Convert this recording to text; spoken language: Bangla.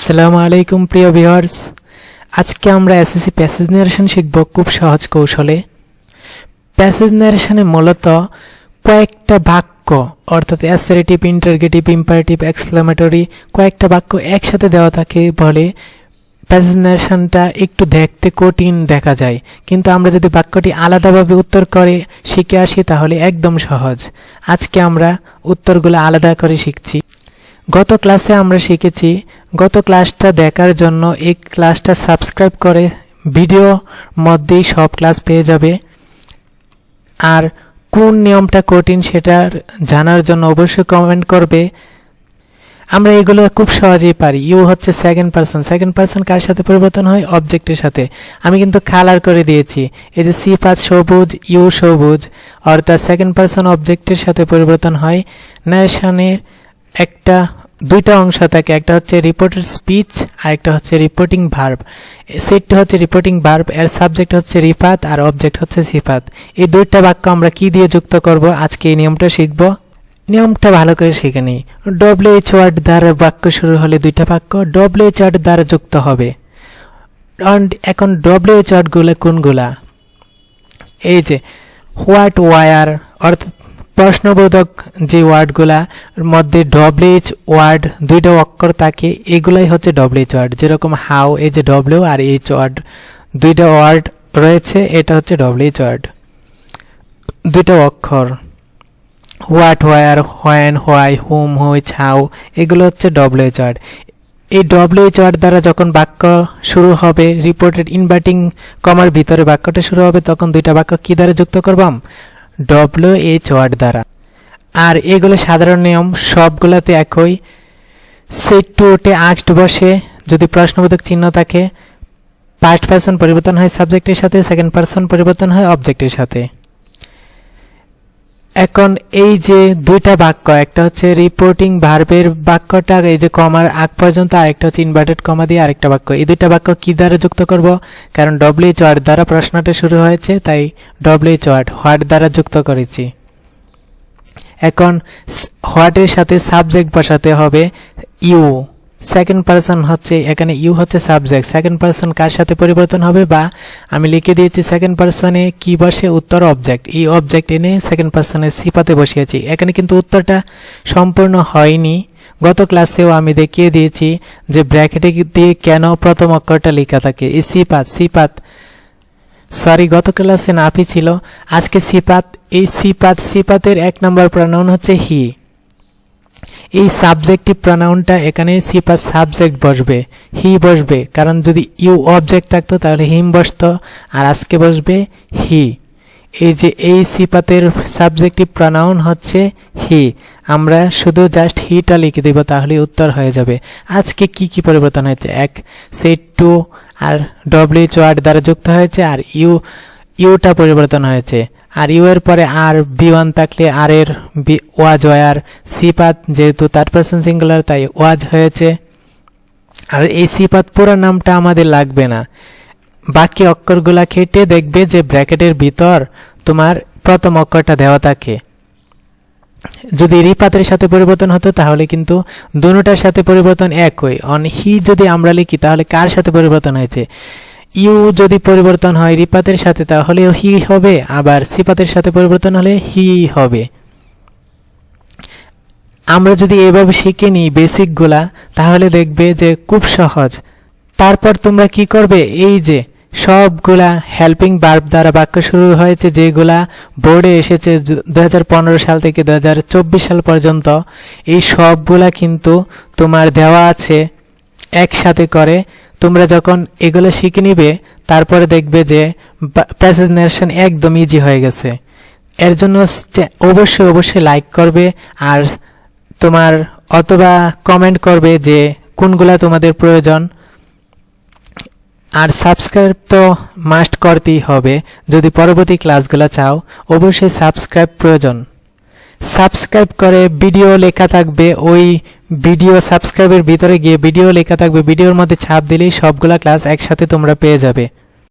আসসালামু আলাইকুম, প্রিয় ভিউয়ার্স। আজকে আমরা এসএসসি প্যাসেজ নারেশন শিখব খুব সহজ কৌশলে। প্যাসেজ নারেশনে মূলত কয়েকটা বাক্য, অর্থাৎ অ্যাসারেটিভ ইন্টারগেটিভ ইম্পারেটিভ এক্সক্লামেটরি কয়েকটা বাক্য একসাথে দেওয়া থাকে বলে প্যাসেজ নারেশনটা একটু দেখতে কঠিন দেখা যায়। কিন্তু আমরা যদি বাক্যটি আলাদাভাবে উত্তর করে শিখে আসি, তাহলে একদম সহজ। আজকে আমরা উত্তরগুলো আলাদা করে শিখছি। গত ক্লাসে আমরা শিখেছি, গত ক্লাসটা দেখার জন্য এই ক্লাসটা সাবস্ক্রাইব করে ভিডিও মধ্যেই সব ক্লাস পেয়ে যাবে। আর কোন নিয়মটা কঠিন সেটার জানার জন্য অবশ্যই কমেন্ট করবে। আমরা এগুলো খুব সহজেই পারি। ইউ হচ্ছে সেকেন্ড পারসন সেকেন্ড পারসন কার সাথে পরিবর্তন হয়? অবজেক্টের সাথে। আমি কিন্তু কালার করে দিয়েছি। এই যে সি পাঁচ সবুজ ইউ সবুজ, অর্থাৎ সেকেন্ড পারসন অবজেক্টের সাথে পরিবর্তন হয়। ন্যারেশনের একটা দুইটা অংশ থাকে, একটা হচ্ছে রিপোর্টের স্পিচ আর একটা হচ্ছে রিপোর্টিং ভার্ব সেটটি হচ্ছে রিপোর্টিং ভার্ব এর সাবজেক্ট হচ্ছে রিফাত, আর অবজেক্ট হচ্ছে সিফাত। এই দুইটা বাক্য আমরা কি দিয়ে যুক্ত করব? আজকে এই নিয়মটা শিখব। নিয়মটা ভালো করে শিখে নিই। ডব্লিউ এইচ ওয়ার্ড দ্বারা বাক্য শুরু হলে দুইটা বাক্য ডব্লিউ এইচ ওয়ার্ড দ্বারা যুক্ত হবে। এখন ডব্লিউ এইচ ওয়ার্ডগুলো কোনগুলা? এই যে হোয়াট ওয়ার অর্থাৎ প্রশ্নবোধক যে ওয়ার্ডগুলা মধ্যে ডব্লিউএইচ ওয়ার্ড দুইটা অক্ষর থাকে, এগুলাই হচ্ছে ডব্লিউএইচ ওয়ার্ড। যেরকম হাউ এই যে ডব্লিউ আর এইচ ওয়ার্ড, দুইটা ওয়ার্ড রয়েছে, এটা হচ্ছে ডব্লিউএইচ ওয়ার্ড। দুইটা অক্ষর। What, where, when, why, whom which how এগুলো হচ্ছে ডব্লিউএইচ ওয়ার্ড। এই ডব্লিউএইচ ওয়ার্ড দ্বারা যখন বাক্য শুরু হবে রিপোর্টেড ইনভার্টিং কমার ভিতরে বাক্যটা শুরু হবে, তখন দুইটা বাক্য কি দ্বারা যুক্ত করবাম? ডব্লিউ এইচ ওয়ার্ড দ্বারা। আর এগুলো সাধারণ নিয়ম, সবগুলোতে একই। সেট টু ওটে আক্সড বসে, যদি প্রশ্নবোধক চিহ্ন থাকে ফার্স্ট পার্সন পরিবর্তন হয় সাবজেক্টের সাথে সেকেন্ড পার্সন পরিবর্তন হয় অবজেক্টের সাথে। এখন এই যে দুইটা বাক্য, একটা হচ্ছে রিপোর্টিং ভার্বের বাক্যটা, এই যে কমার আগ পর্যন্ত আরেকটা হচ্ছে ইনভার্টেড কমা দিয়ে আরেকটা বাক্য। এই দুইটা বাক্য কি দ্বারা যুক্ত করব? কারণ ডব্লিউ ওয়ার্ড দ্বারা প্রশ্নটা শুরু হয়েছে, তাই ডব্লিউ ওয়ার্ড হোয়াট দ্বারা যুক্ত করেছি। এখন হোয়াটের সাথে সাবজেক্ট বসাতে হবে ইউ সেকেন্ড পার্সন হচ্ছে, এখানে ইউ হচ্ছে সাবজেক্ট সেকেন্ড পার্সন কার সাথে পরিবর্তন হবে বা আমি লিখে দিয়েছি সেকেন্ড পার্সনে কি বসে? উত্তর অবজেক্ট এই অবজেক্ট এনে সেকেন্ড পার্সনের সিপাতে বসিয়েছি। এখানে কিন্তু উত্তরটা সম্পূর্ণ হয়নি। গত ক্লাসেও আমি দেখিয়ে দিয়েছি যে ব্র্যাকেটে দিয়ে কেন প্রথম অক্ষরটা লেখা থাকে। এই সিপাত সিপাত। সরি গত ক্লাসে নাফি ছিল। আজকে সিপাত, এই সিপাত, সিপাতের এক নম্বর প্রনাউন হচ্ছে হি এই সাবজেক্টিভ প্রনাউনটা এখানে সিপা সাবজেক্ট বসবে। হি বসবে, কারণ যদি ইউ অবজেক্ট থাকতো তাহলে হিম বসতো, আর আজকে বসবে হি এই যে এই সিপাতের সাবজেক্টিভ প্রনাউন হচ্ছে হি আমরা শুধু জাস্ট হিটা লিখে দেব তাহলে উত্তর হয়ে যাবে। আজকে কি কি পরিবর্তন হয়েছে? এক সেট টু আর ডব্লিউ ওয়ার্ড দ্বারা যুক্ত হয়েছে, আর ইউ ইউটা পরিবর্তন হয়েছে। আর ইউ এর পরে আর বি ওয়ান থাকলে আর এর বি ওয়াজ ওয়ার সিপাত যেহেতু থার্ড পার্সন সিঙ্গুলার তাই ওয়াজ হয়েছে। আর এই সিপাত পুরো নামটা আমাদের লাগবে না। বাকি অক্ষরগুলা খেটে দেখবে যে ব্র্যাকেটের ভিতর তোমার প্রথম অক্ষরটা দেওয়া থাকে। যদি রিপাতের সাথে পরিবর্তন হতো, তাহলে কিন্তু দুটার সাথে পরিবর্তন একই। অন হি যদি আমরা লিখি, তাহলে কার সাথে পরিবর্তন হয়েছে? ইউ যদি পরিবর্তন হয় রিপাতের সাথে তাহলে হি হবে। আবার সিপাতের সাথে পরিবর্তন হলে হি হবে। আমরা যদি এভাবে শিখে নিই বেসিকগুলা, তাহলে দেখবে যে খুব সহজ। তারপর তোমরা কি করবে? এই যে সবগুলা হেল্পিং বার্ব দ্বারা বাক্য শুরু হয়েছে, যেগুলা বোর্ডে এসেছে দু হাজার পনেরো সাল থেকে দু হাজার চব্বিশ সাল পর্যন্ত। এই সবগুলা কিন্তু তোমার দেওয়া আছে। একসাথে করে, তোমরা যখন এগুলো শিখে নিবে, তারপরে দেখবে যে প্যাসেজ নারেশন একদম ইজি হয়ে গেছে। এর জন্য অবশ্যই অবশ্যই লাইক করবে আর তোমার অথবা কমেন্ট করবে যে কোনগুলা তোমাদের প্রয়োজন। আর সাবস্ক্রাইব তো মাস্ট করতেই হবে। যদি পরবর্তী ক্লাসগুলো চাও, অবশ্যই সাবস্ক্রাইব প্রয়োজন। সাবস্ক্রাইব করে ভিডিও লেখা থাকবে। ওই ভিডিও সাবস্ক্রাইবের ভিতরে গিয়ে ভিডিও লেখা থাকবে। ভিডিওর মধ্যে ছাপ দিলেই সবগুলা ক্লাস একসাথে তোমরা পেয়ে যাবে।